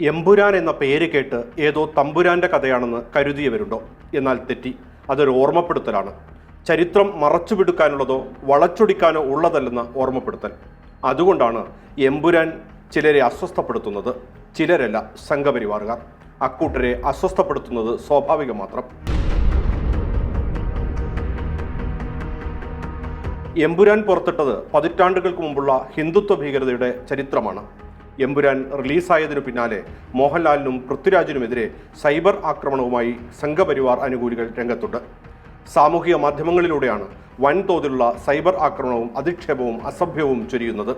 എമ്പുരാൻ എന്ന പേര് കേട്ട് ഏതോ തമ്പുരാന്റെ കഥയാണെന്ന് കരുതിയവരുണ്ടോ? എന്നാൽ തെറ്റി. അതൊരു ഓർമ്മപ്പെടുത്തലാണ്. ചരിത്രം മറച്ചുപിടുക്കാനുള്ളതോ വളച്ചൊടിക്കാനോ ഉള്ളതല്ലെന്ന ഓർമ്മപ്പെടുത്തൽ. അതുകൊണ്ടാണ് എമ്പുരാൻ ചിലരെ അസ്വസ്ഥപ്പെടുത്തുന്നത്. ചിലരല്ല സംഘപരിവാറുകാർ. അക്കൂട്ടരെ അസ്വസ്ഥപ്പെടുത്തുന്നത് സ്വാഭാവികം മാത്രം. എമ്പുരാൻ പുറത്തിട്ടത് പതിറ്റാണ്ടുകൾക്ക് മുമ്പുള്ള ഹിന്ദുത്വ ഭീകരതയുടെ ചരിത്രമാണ്. എമ്പുരാൻ റിലീസായതിനു പിന്നാലെ മോഹൻലാലിനും പൃഥ്വിരാജിനുമെതിരെ സൈബർ ആക്രമണവുമായി സംഘപരിവാർ അനുകൂലികൾ രംഗത്തുണ്ട്. സാമൂഹിക മാധ്യമങ്ങളിലൂടെയാണ് വൻതോതിലുള്ള സൈബർ ആക്രമണവും അധിക്ഷേപവും അസഭ്യവും ചൊരിയുന്നത്.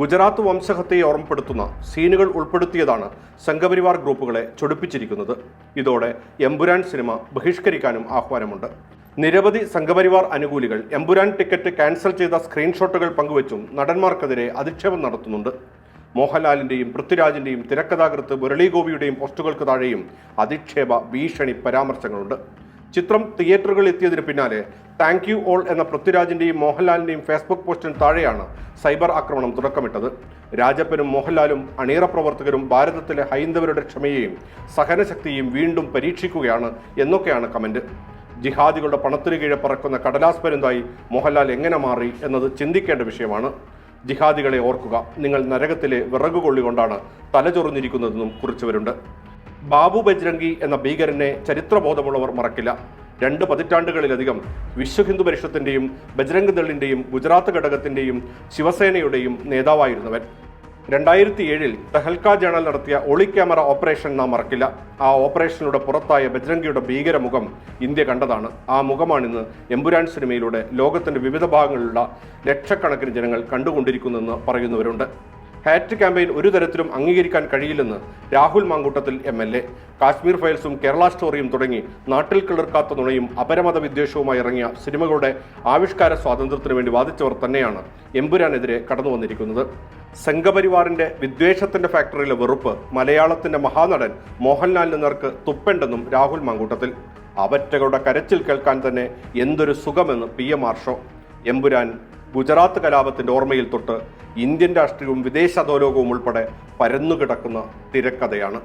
ഗുജറാത്ത് വംശഹത്യയെ ഓർമ്മപ്പെടുത്തുന്ന സീനുകൾ ഉൾപ്പെടുത്തിയതാണ് സംഘപരിവാർ ഗ്രൂപ്പുകളെ ചൊടിപ്പിച്ചിരിക്കുന്നത്. ഇതോടെ എമ്പുരാൻ സിനിമ ബഹിഷ്കരിക്കാനും ആഹ്വാനമുണ്ട്. നിരവധി സംഘപരിവാർ അനുകൂലികൾ എമ്പുരാൻ ടിക്കറ്റ് ക്യാൻസൽ ചെയ്ത സ്ക്രീൻഷോട്ടുകൾ പങ്കുവച്ചും നടന്മാർക്കെതിരെ അധിക്ഷേപം നടത്തുന്നുണ്ട്. മോഹൻലാലിന്റെയും പൃഥ്വിരാജിന്റെയും തിരക്കഥാകൃത്ത് മുരളീഗോപിയുടെയും പോസ്റ്റുകൾക്ക് താഴെയും അധിക്ഷേപ ഭീഷണി പരാമർശങ്ങളുണ്ട്. ചിത്രം തിയേറ്ററുകളിൽ എത്തിയതിന് പിന്നാലെ താങ്ക് യു ഓൾ എന്ന പൃഥ്വിരാജിന്റെയും മോഹൻലാലിന്റെയും ഫേസ്ബുക്ക് പോസ്റ്റിന് താഴെയാണ് സൈബർ ആക്രമണം തുടക്കമിട്ടത്. രാജപ്പനും മോഹൻലാലും അണിയറ പ്രവർത്തകരും ഭാരതത്തിലെ ഹൈന്ദവരുടെ ക്ഷമയെയും സഹനശക്തിയെയും വീണ്ടും പരീക്ഷിക്കുകയാണ് എന്നൊക്കെയാണ് കമന്റ് ജിഹാദികളുടെ പണത്തിന് കീഴെ പറക്കുന്ന കടലാസ് പരുന്തായി മോഹൻലാൽ എങ്ങനെ മാറി എന്നത് ചിന്തിക്കേണ്ട വിഷയമാണ്. ജിഹാദികളെ ഓർക്കുക. നിങ്ങൾ നരകത്തിലെ വിറകുകൊള്ളികൊണ്ടാണ് തലചൊറിഞ്ഞിരിക്കുന്നതെന്നും കുറിച്ചവരുണ്ട്. ബാബു ബജ്രംഗി എന്ന ഭീകരനെ ചരിത്രബോധമുള്ളവർ മറക്കില്ല. രണ്ട് പതിറ്റാണ്ടുകളിലധികം വിശ്വ ഹിന്ദു പരിഷത്തിന്റെയും ബജ്രംഗ് ദളിന്റെയും ഗുജറാത്ത് ഘടകത്തിന്റെയും ശിവസേനയുടെയും നേതാവായിരുന്നവൻ. രണ്ടായിരത്തി ഏഴിൽ തെഹൽക്ക ജേണൽ നടത്തിയ ഒളി ക്യാമറ ഓപ്പറേഷൻ നാം മറക്കില്ല. ആ ഓപ്പറേഷനിലൂടെ പുറത്തായ ബജ്രംഗിയുടെ ഭീകരമുഖം ഇന്ത്യ കണ്ടതാണ്. ആ മുഖമാണിന്ന് എമ്പുരാൻ സിനിമയിലൂടെ ലോകത്തിന്റെ വിവിധ ഭാഗങ്ങളിലുള്ള ലക്ഷക്കണക്കിന് ജനങ്ങൾ കണ്ടുകൊണ്ടിരിക്കുന്നെന്ന് പറയുന്നവരുണ്ട്. ഹാറ്റ് ക്യാമ്പയിൻ ഒരു തരത്തിലും അംഗീകരിക്കാൻ കഴിയില്ലെന്ന് Rahul Mankoottathil M L A Kashmir ഫയൽസും Kerala സ്റ്റോറിയും തുടങ്ങി നാട്ടിൽ കിളിർക്കാത്ത നുണയും അപരമത വിദ്വേഷവുമായി ഇറങ്ങിയ സിനിമകളുടെ ആവിഷ്കാര സ്വാതന്ത്ര്യത്തിനു വേണ്ടി വാദിച്ചവർ തന്നെയാണ് എമ്പുരാനെതിരെ കടന്നു വന്നിരിക്കുന്നത്. സംഘപരിവാറിന്റെ വിദ്വേഷത്തിന്റെ ഫാക്ടറിയിലെ വെറുപ്പ് മലയാളത്തിന്റെ മഹാനടൻ മോഹൻലാലിന് നേർക്ക് തുപ്പുണ്ടെന്നും രാഹുൽ മാങ്കൂട്ടത്തിൽ. അവറ്റകളുടെ കരച്ചിൽ കേൾക്കാൻ തന്നെ എന്തൊരു സുഖമെന്ന് പി എം ആർഷോ. എമ്പുരാൻ ഗുജറാത്ത് കലാപത്തിന്റെ ഓർമ്മയിൽ തൊട്ട് ഇന്ത്യൻ രാഷ്ട്രീയവും വിദേശ അധോലോകവും ഉൾപ്പെടെ പരന്നുകിടക്കുന്ന തിരക്കഥയാണ്.